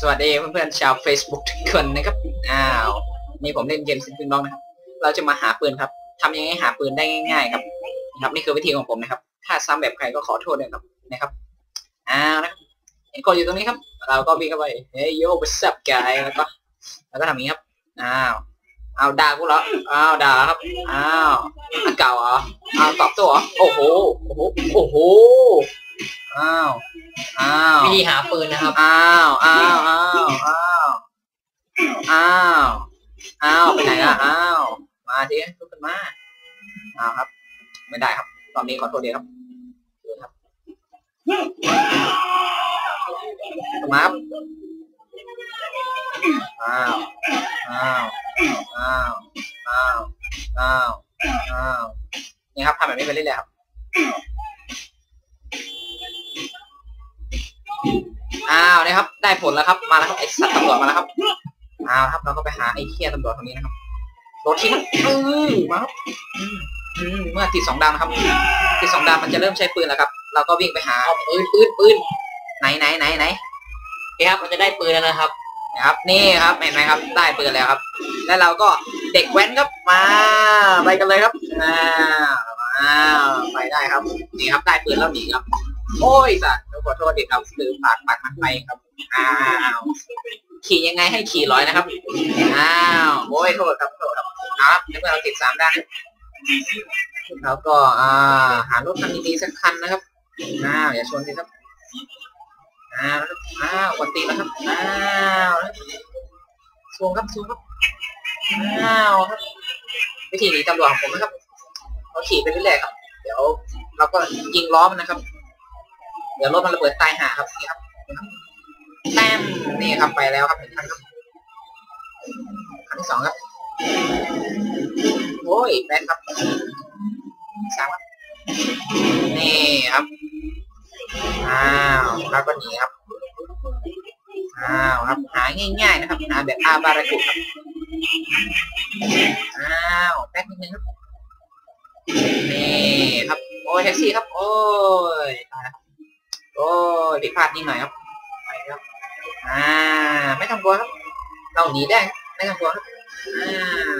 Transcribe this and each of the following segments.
สวัสดีเพื่อนๆชาว Facebook ทุกคนนะครับ อ้าว นี่ผมเล่นเกมซิงเกิลน้องนะครับ เราจะมาหาปืนครับทำยังไงหาปืนได้ง่ายๆครับนะครับ นี่คือวิธีของผมนะครับ ถ้าซ้ำแบบใครก็ขอโทษด้วยครับนะครับ อ้าวนะครับเห็นกดอยู่ตรงนี้ครับ เราก็วิ่งเข้าไป เฮ้ยโย่ what's up guy แล้วก็แล้วก็ทำอย่างนี้ครับ อ้าว เอาด่ากูเหรอ อ้าวด่าครับ อ้าวอันเก่าเหรอ อ้าวตอบโต้เหรอ โอ้โห โอ้โห โอ้โห อ้าว อ้าววิธีหาปืนนะครับ อ้าวอ้าวอ้าวอ้าวอ้าวอ้าวไปไหนล่ะอ้าวมาทีลุกขึ้นมาอ้าวครับ ไม่ได้ครับตอนนี้ขอโทษเดียวครับเดี๋ยวครับมาครับอ้าวอ้าวอ้าวอ้าวอ้าวอ้าวนี่ครับทำแบบนี้ไปเรื่อยๆครับ อ้าวนะครับ ได้ผลแล้วครับ มาแล้วครับไอ้สัตว์ตำรวจมาแล้วครับอ้าวครับ เราก็ไปหาไอ้เคียตำรวจคนนี้นะครับโดดทิ้งครับอือมาครับเมื่อติดสองดาวนะครับ ติดสองดาวมันจะเริ่มใช้ปืนแล้วครับ เราก็วิ่งไปหาปืนปืนปืนไหนไหนไหนไหนโอเครับ มันจะได้ปืนแล้วนะครับนะครับ นี่ครับเห็นไหมครับ ได้ปืนแล้วครับ แล้วเราก็เด็กแว้นครับมา ไปกันเลยครับอ้าวอ้าวไปได้ครับ นี่ครับ ได้ปืนแล้วหนีครับ โอ้ยสัตว์ขอโทษดิครับลืมปากปากมันไปครับ อ้าว ขี่ยังไงให้ขี่ร้อยนะครับ อ้าว โอ้ยโทษครับโทษครับเอาครับเมื่อเราติดสามด้านแล้วก็อ่าหารถคันดีๆสักคันนะครับ อ้าว อย่าชนสิครับ อ้าวอ้าวกดตีแล้วครับ อ้าวสวงครับสวงครับ อ้าวครับวิธีหนีตำรวจของผมนะครับเราขี่ไปเรื่อยๆครับ เดี๋ยวเราก็ยิงล้อมันนะครับ เดี๋ยวรถมันระเบิดตายหาครับนี่ครับแต้มนี่ครับไปแล้วครับหนึ่งคันครับคันที่สองครับโอ้ยแบนครับสามครับนี่ครับอ้าวแล้วก็หนีครับอ้าวครับหาง่ายๆนะครับหาแบบอาบารากุครับอ้าวแป๊บนึงครับนี่ครับโอ้ยแท็กซี่ครับ โอ้ย โอ้ยผิดพลาดนิดหน่อยครับไปครับ อ่า ไม่ต้องกลัวครับ เราหนีได้ ไม่ต้องกลัวครับ อ่า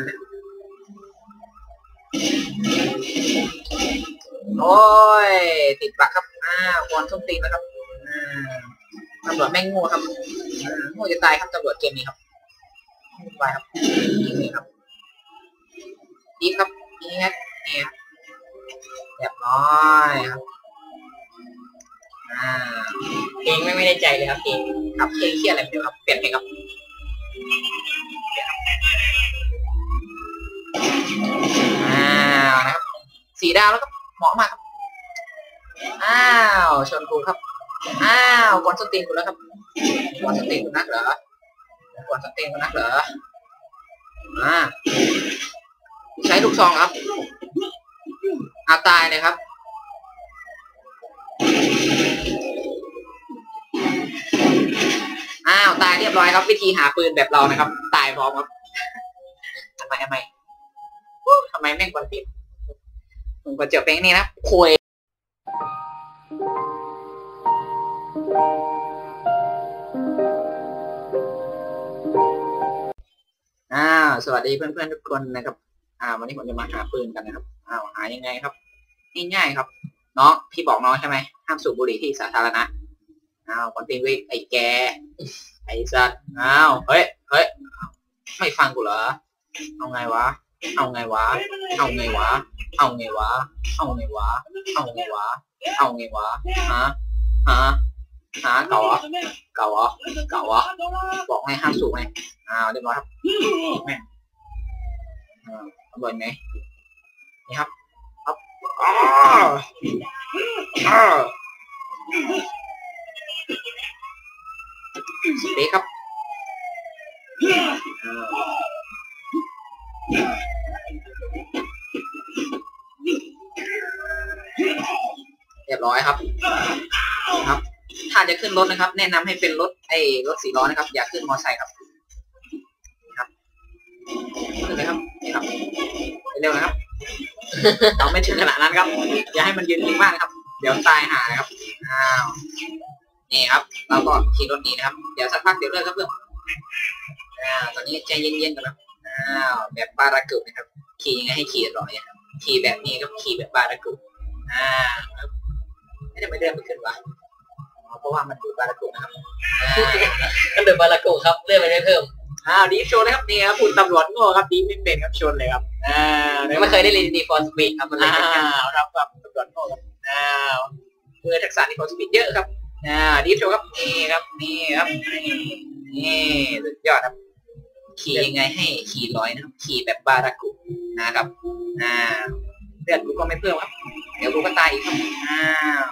โอ้ย ติดบักครับอ้าวกวนส้มตีนนะครับ อ่าตำรวจแม่งง่ครับง่จะตายครับตำรวจเกมนี้ครับไปครับนี่ครับดีครับนี่ครับ ใจเลยครับเพลงครับเพลงเคียอะไรไม่รู้ครับเปลี่ยนเพลงครับอ้าวนะครับสีดาวแล้วครับเหมาะมากครับอ้าวชนกูครับอ้าวกวนสตีนกูแล้วครับกวนสตีนกูนักเหรอกวนสตีนกูนักเหรออ่าใช้ลูกซองครับเอาตายเลยครับ อ้าวตายเรียบร้อยครับ วิธีหาปืนแบบเรานะครับ ตายพร้อมครับทำไมทำไมทำไมแม่งบอลผิดผมก็เจอเป็นนี่นะคุยอ้าวสวัสดีเพื่อนๆทุกคนนะครับ อ่า วันนี้ผมจะมาหาปืนกันนะครับอ้าวหายังไงครับง่ายๆครับ น้องพี่บอกน้องใช่ไหมห้ามสูบบุหรี่ที่สาธารณะ อ้าวคนตีนวิไอ้แก ไอ้สัตว์อ้าว เฮ้ย เฮ้ย ไม่ฟังกูเหรอ เอาไงวะ เอาไงวะ เอาไงวะ เอาไงวะ เอาไงวะ เอาไงวะ เอาไงวะ ฮะ ฮะ ฮะ เก่าเหรอ เก่าเหรอ เก่าเหรอ บอกให้ห้ามสูบไงอ้าวเรียบร้อยครับแม่งอ่าอร่อยไหมนี่ครับครับอ้าวอ้าว สเปคครับเรียบร้อยครับครับ ถ้าจะขึ้นรถนะครับ แนะนำให้เป็นรถไอ้รถสีล้อนะครับ อย่าขึ้นมอไซค์ครับครับขึ้นเลยครับนี่ครับไปเร็วนะครับเราไม่ถึงขนาดนั้นครับ อย่าให้มันยืนนิ่งมากนะครับ เดี๋ยวตายหานะครับอ้าว นี่ครับ เราก็ขี่รถหนีนะครับ เดี๋ยวสักพักเดี๋ยวเลิกครับเพื่อนอ่าตอนนี้ใจเย็นๆกันนะอ้าวแบบบารากุนะครับ ขี่ยังไงให้ขี่ร้อยอะขี่แบบนี้ก็ขี่แบบบารากุอ่าครับไม่ได้ไม่เดินไม่ขึ้นวะอ๋อเพราะว่ามันคือบารากุนะครับอ่าก็เดินบาราโกครับเลื่อนไปได้เพิ่มอ้าวดีฟโชว์นะครับนี่ครับคุณตำรวจโง่ครับดีฟไม่เป็นครับชนเลยครับอ่าไม่เคยได้เรียนดีฟอร์สปีดครับมันเลยอ้าเป็นกันวครับครับตำรวจโง่ครับอ้าวมือทักษะนี่เขาสปีดเยอะครับ อ่าดีฟโชว์ครับนี่ครับนี่ครับนี่นี่สุดยอดครับ ขี่ยังไงให้ขี่ร้อยนะครับ ขี่แบบบารากุนะครับอ่าเลือดกูก็ไม่เพิ่มครับ เดี๋ยวกูก็ตายอีกครับอ้าว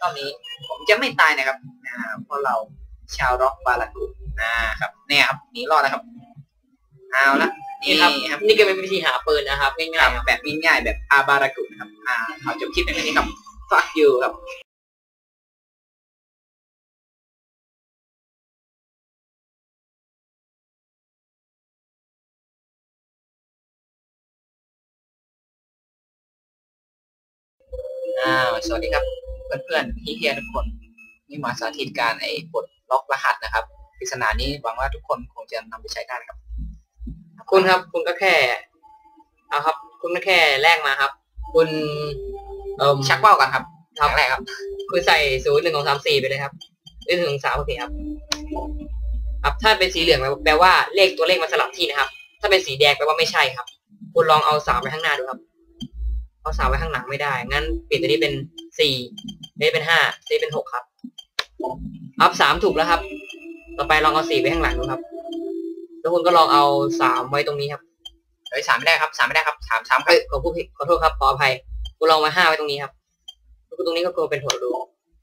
รอบนี้ผมจะไม่ตายนะครับอ่าเพราะเราชาวร็อกบารากุอ่าครับเนี่ยครับหนีรอดแล้วครับเอาละนี่นี่ครับครับนี่ก็เป็นวิธีหาปืนนะครับ ง่ายๆครับแบบง่ายๆแบบอาบารากุนะครับอ่าเอาจบคลิปในนี้ครับ fuck you ครับ อ้าวสวัสดีครับเพื่อนๆพี่เฮียทุกคนนี่มาสาธิตการไอ้ปลดล็อกรหัสนะครับปริศนานี้หวังว่าทุกคนคงจะนำไปใช้ได้นะครับ คุณครับ คุณก็แค่เอาครับ คุณก็แค่แลกมาครับ คุณเอ่อชักว่าวกันครับครับแรกครับ คุณใส่ศูนย์หนึ่งของสามสี่ไปเลยครับหรือหนึ่งสามโอเคครับ ครับถ้าเป็นสีเหลืองแปลว่าเลขตัวเลขมันสลับที่นะครับ ถ้าเป็นสีแดงแปลว่าไม่ใช่ครับ คุณลองเอาสามไว้ข้างหน้าดูครับเอา สามไว้ข้างหลังไม่ได้ งั้นเปลี่ยนตัวนี้เป็นสี่ตัวนี้เป็นห้าตัวนี้เป็นหกครับครับสามถูกแล้วครับ ต่อไปลองเอาสี่ไว้ข้างหลังดูครับ แล้วคุณก็ลองเอาสามไว้ตรงนี้ครับเฮ้ยสามไม่ได้ครับสามไม่ได้ครับสามสามครัเอ้บยขอพูดผิดขอโทษครับขออภัยคุณลองมาห้าไว้ตรงนี้ครับแล้วก็ตรงนี้ก็กลมเป็นหัวรู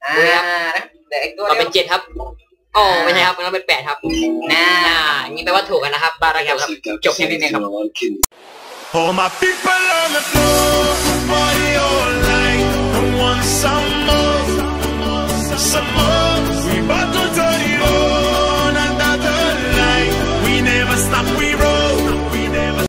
อ่าดูครับนะเดี๋ยวอีกตัวเราเดีเป็ยนวเจ็ดครับอ๋อไม่ใช่ครับมันต้องเป็นแปดครับน่าอ่าอย่างนี้แปลว่าถูกกันนะครับบารากุครับจบแค่นี้นะครับ All my people on the floor, party all night. I want some more, some more.